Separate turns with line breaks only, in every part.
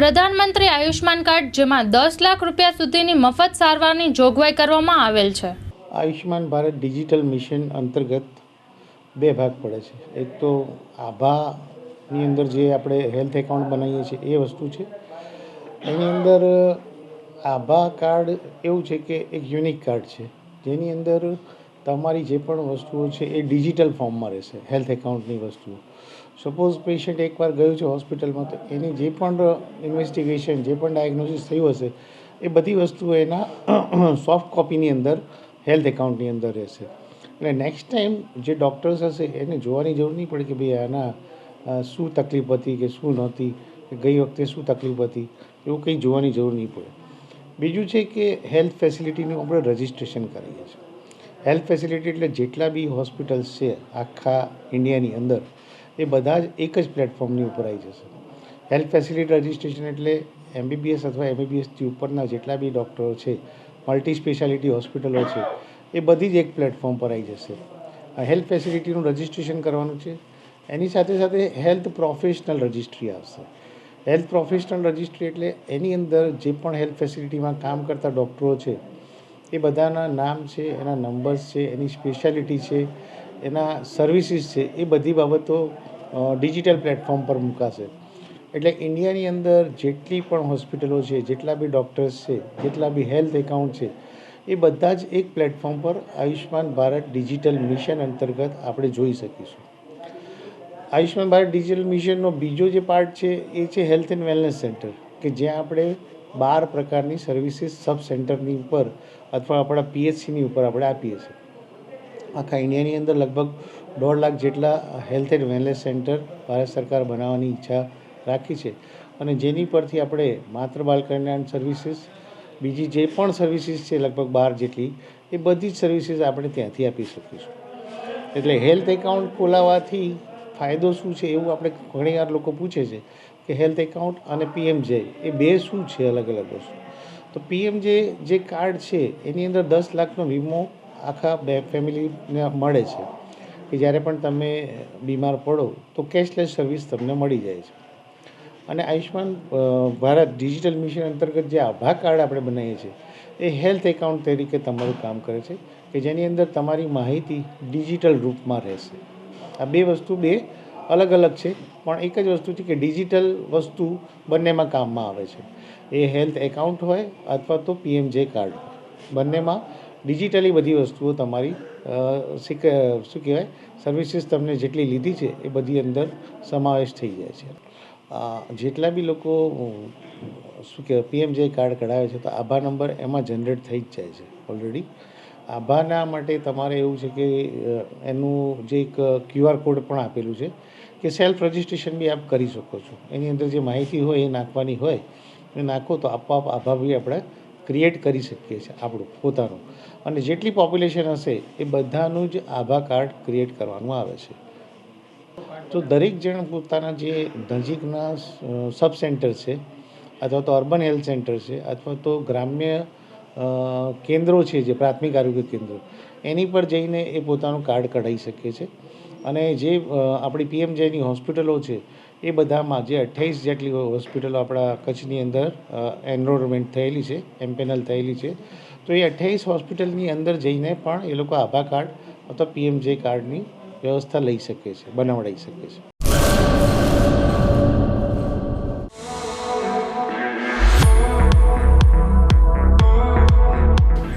પ્રધાનમંત્રી આયુષ્માન કાર્ડ, જેમાં દસ લાખ રૂપિયા સુધીની મફત સારવારની જોગવાઈ કરવામાં આવેલ છે.
આયુષ્માન ભારત ડિજિટલ મિશન અંતર્ગત બે ભાગ પડે છે. એક તો આભાની અંદર જે આપણે હેલ્થ એકાઉન્ટ બનાવીએ છીએ, એ વસ્તુ છે. એની અંદર આભા કાર્ડ એવું છે કે એક યુનિક કાર્ડ છે. જેની અંદર તમારી જે પણ વસ્તુઓ છે એ ડિજિટલ ફોર્મમાં રહેશે, હેલ્થ એકાઉન્ટની વસ્તુઓ. સપોઝ પેશન્ટ એકવાર ગયું છે હોસ્પિટલમાં, તો એની જે પણ ઇન્વેસ્ટિગેશન જે પણ ડાયગ્નોસિસ થયું હશે, એ બધી વસ્તુઓ એના સોફ્ટ કોપીની અંદર હેલ્થ એકાઉન્ટની અંદર રહેશે. એટલે નેક્સ્ટ ટાઈમ જે ડૉક્ટર્સ હશે, એને જોવાની જરૂર નહીં પડે કે ભાઈ આના શું તકલીફ હતી કે શું નહોતી, કે ગઈ વખતે શું તકલીફ હતી, એવું કંઈ જોવાની જરૂર નહીં પડે. બીજું છે કે હેલ્થ ફેસિલિટીનું આપણે રજિસ્ટ્રેશન કરીએ છીએ. હેલ્થ ફેસિલિટી એટલે જેટલા બી હોસ્પિટલ્સ છે, આખા ઇન્ડિયાની અંદર એ બધા જ એક જ પ્લેટફોર્મની ઉપર આવી જશે. હેલ્થ ફેસિલિટી રજિસ્ટ્રેશન એટલે એમબીબીએસ અથવા એમબીબીએસથી ઉપરના જેટલા બી ડૉક્ટરો છે મલ્ટી સ્પેશિયાલિટી હોસ્પિટલો છે, એ બધી જ એક પ્લેટફોર્મ પર આવી જશે. હેલ્થ ફેસિલિટીનું રજિસ્ટ્રેશન કરવાનું છે. એની સાથે સાથે હેલ્થ પ્રોફેશનલ રજિસ્ટ્રી આવશે. હેલ્થ પ્રોફેશનલ રજિસ્ટ્રી એટલે એની અંદર જે પણ હેલ્થ ફેસિલિટીમાં કામ કરતા ડૉક્ટરો છે, એ બધાના નામ છે, એના નંબર્સ છે, એની સ્પેશિયાલિટી છે એના સર્વિસીસ છે, એ બધી બાબતો ડિજિટલ પ્લેટફોર્મ પર મૂકાશે. એટલે ઇન્ડિયાની અંદર જેટલી પણ હોસ્પિટલો છે, જેટલા બી ડૉક્ટર્સ છે, જેટલા બી હેલ્થ એકાઉન્ટ છે, એ બધા જ એક પ્લેટફોર્મ પર આયુષ્માન ભારત ડિજિટલ મિશન અંતર્ગત આપણે જોઈ શકીશું. આયુષ્માન ભારત ડિજિટલ મિશનનો બીજો જે પાર્ટ છે, એ છે હેલ્થ એન્ડ વેલનેસ સેન્ટર કે જ્યાં આપણે બાર પ્રકારની સર્વિસીસ સબ સેન્ટરની ઉપર અથવા આપણા પીએચસીની ઉપર આપણે આપીએ છીએ. આખા ઇન્ડિયાની અંદર લગભગ દોઢ લાખ જેટલા health and wellness centre Bharat સરકાર બનાવવાની ઈચ્છા રાખી છે. અને જેની પરથી આપણે માત્ર બાળ કલ્યાણ સર્વિસીસ બીજી જે પણ સર્વિસીસ છે લગભગ બાર જેટલી, એ બધી જ સર્વિસીસ આપણે ત્યાંથી આપી શકીશું. એટલે હેલ્થ એકાઉન્ટ ખોલાવવાથી ફાયદો શું છે એવું આપણે ઘણીવાર લોકો પૂછે છે કે હેલ્થ એકાઉન્ટ અને પીએમજે એ બે શું છે અલગ અલગ વસ્તુ? તો પીએમજે જે કાર્ડ છે, એની અંદર દસ લાખનો વીમો આખા બે ફેમિલીને મળે છે કે જ્યારે પણ તમે બીમાર પડો તો કેશલેસ સર્વિસ તમને મળી જાય છે. અને આયુષ્માન ભારત ડિજિટલ મિશન અંતર્ગત જે આભા કાર્ડ આપણે બનાવીએ છીએ, એ હેલ્થ એકાઉન્ટ તરીકે તમારું કામ કરે છે કે જેની અંદર તમારી માહિતી ડિજિટલ રૂપમાં રહેશે. આ બે વસ્તુ બે અલગ અલગ છે, પણ એક જ વસ્તુ છે કે ડિજિટલ વસ્તુ બંનેમાં કામમાં આવે છે. એ હેલ્થ એકાઉન્ટ હોય અથવા તો પીએમજે કાર્ડ બંનેમાં ડિજિટલી બધી વસ્તુઓ તમારી શું કહેવાય, સર્વિસીસ તમને જેટલી લીધી છે એ બધી અંદર સમાવેશ થઈ જાય છે. જેટલા બી લોકો, શું કહેવાય પીએમજે કાર્ડ કઢાવે છે તો આભા નંબર એમાં જનરેટ થઈ જ જાય છે ઓલરેડી. આભાના માટે તમારે એવું છે કે એનું જે એક ક્યુઆર કોડ પણ આપેલું છે કે સેલ્ફ રજિસ્ટ્રેશન બી આપ કરી શકો છો. એની અંદર જે માહિતી હોય એ નાખવાની હોય એ નાખો તો આપોઆપ આભા બી આપણે ક્રિએટ કરી શકીએ છીએ આપણું, પોતાનું. અને જેટલી પોપ્યુલેશન હશે, એ બધાનું જ આભા કાર્ડ ક્રિએટ કરવાનું આવે છે. તો દરેક જણ પોતાના જે નજીકના સબ સેન્ટર છે, અથવા તો અર્બન હેલ્થ સેન્ટર છે, અથવા તો ગ્રામ્ય કેન્દ્રો છે જે પ્રાથમિક આરોગ્ય કેન્દ્રો, એની પર જઈને એ પોતાનું કાર્ડ કઢાવી શકે છે. અને જે આપણી આપણી પીએમજેની હોસ્પિટલો છે એ બધામાં જે અઠ્યાવીસ જેટલી હોસ્પિટલો આપણા કચ્છની અંદર એનરોલમેન્ટ થયેલી છે એમ્પેનલ થયેલી છે. તો એ અઠ્યાવીસ હોસ્પિટલની અંદર જઈને પણ એ લોકો આભા કાર્ડ અથવા પીએમજે કાર્ડની વ્યવસ્થા લઈ શકે છે બનાવડાવી શકે છે.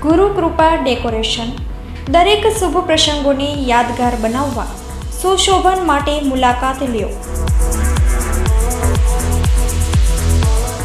ગુરુ કૃપા ડેકોરેશન. દરેક શુભ પ્રસંગોને યાદગાર બનાવવા, સુશોભન માટે મુલાકાત લ્યો.